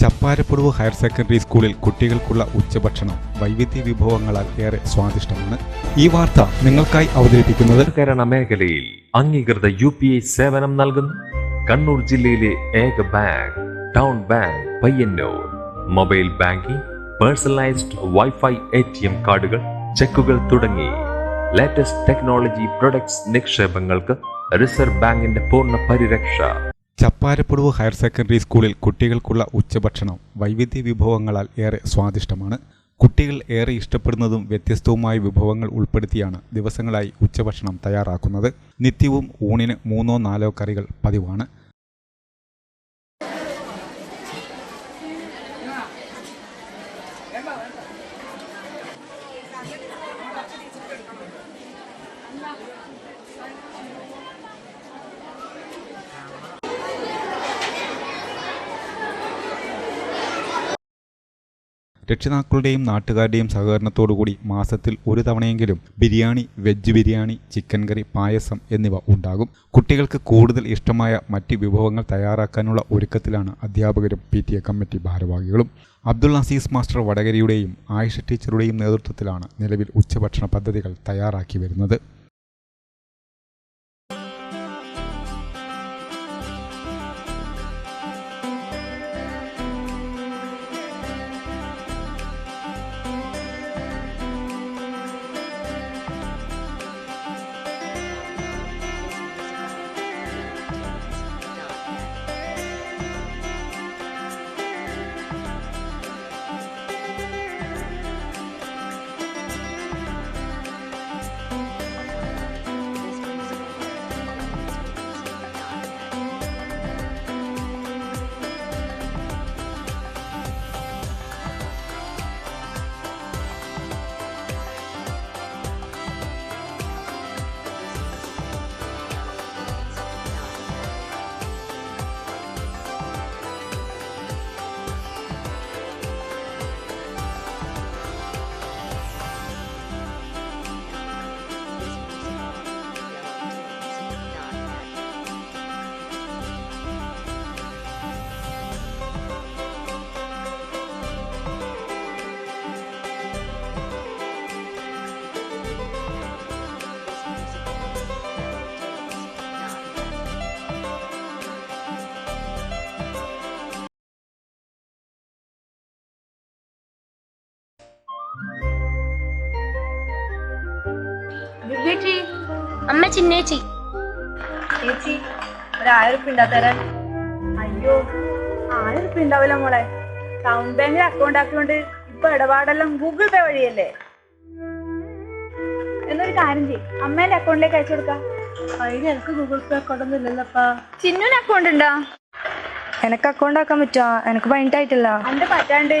ചപ്പാരപ്പുടവ് higher secondary സ്കൂളിൽ കുട്ടികൾക്കുള്ള ഉച്ചഭക്ഷണം വൈവിധ്യ വിഭവങ്ങളാൽ ഏറെ സ്വാദിഷ്ടമാണ്. ഈ വാർത്ത നിങ്ങൾക്കായി അവതരിപ്പിക്കുന്നത് സഹകരണ മേഖലയിൽ അംഗീകൃത യു പി ഐ സേവനം നൽകുന്നു. കണ്ണൂർ ജില്ലയിലെ ഏക bank town bank Payyanur. Mobile banking personalised wifi A T M കാർഡുകൾ ചെക്കുകൾ തുടങ്ങി. ലേറ്റസ്റ്റ് ടെക്നോളജി പ്രൊഡക്ട്സ് നിക്ഷേപങ്ങൾക്ക് റിസർവ് ബാങ്കിന്റെ പൂർണ പരിരക്ഷ. ചപ്പാരപ്പുടവ് ഹയർ സെക്കൻഡറി സ്കൂളിൽ കുട്ടികൾക്കുള്ള ഉച്ചഭക്ഷണം വൈവിധ്യ വിഭവങ്ങളാൽ ഏറെ സ്വാദിഷ്ടമാണ്. കുട്ടികൾ ഏറെ ഇഷ്ടപ്പെടുന്നതും വ്യത്യസ്തവുമായ വിഭവങ്ങൾ ഉൾപ്പെടുത്തിയാണ് ദിവസങ്ങളായി ഉച്ചഭക്ഷണം തയ്യാറാക്കുന്നത്. നിത്യവും ഊണിന് മൂന്നോ നാലോ കറികൾ പതിവാണ്. രക്ഷിതാക്കളുടെയും നാട്ടുകാരുടെയും സഹകരണത്തോടുകൂടി മാസത്തിൽ ഒരു തവണയെങ്കിലും biryani veg biryani chicken curry payasam എന്നിവ ഉണ്ടാകും. കുട്ടികൾക്ക് കൂടുതൽ ഇഷ്ടമായ മറ്റ് വിഭവങ്ങൾ തയ്യാറാക്കാനുള്ള ഒരുക്കത്തിലാണ് അധ്യാപകരും പി ടി എ കമ്മിറ്റി ഭാരവാഹികളും. അബ്ദുൾ അസീസ് മാസ്റ്റർ വടകരയുടെയും ആയിഷ ടീച്ചറുടെയും നേതൃത്വത്തിലാണ് നിലവിൽ ഉച്ചഭക്ഷണ പദ്ധതികൾ തയ്യാറാക്കി വരുന്നത്. ചേച്ചി അമ്മ ചിന്നേച്ചി. ചേച്ചി ഒരു ആയിരം ഉണ്ടാ തരാൻ? അയ്യോ ആയിരം ഉറുപ്പ ഉണ്ടാവില്ല മോളെ ടൗൺ ബാങ്കിൽ അക്കൗണ്ട് ആക്കിയോണ്ട് ഇപ്പൊ ഇടപാടെല്ലാം ഗൂഗിൾ പേ വഴിയല്ലേ? എന്നൊരു കാര്യം ചെയ്യും. അമ്മേന്റെ അക്കൗണ്ടിലേക്ക് അയച്ചു കൊടുക്കാം. അതിന് എനിക്ക് ഗൂഗിൾ പേ അക്കൗണ്ട് ഒന്നും ഇല്ലല്ലപ്പാ ചിന്നുവിന് അക്കൗണ്ട് ഉണ്ടോ എനിക്ക് അക്കൗണ്ട് ആക്കാൻ പറ്റുമോ എനിക്ക് പറ്റാണ്ട്.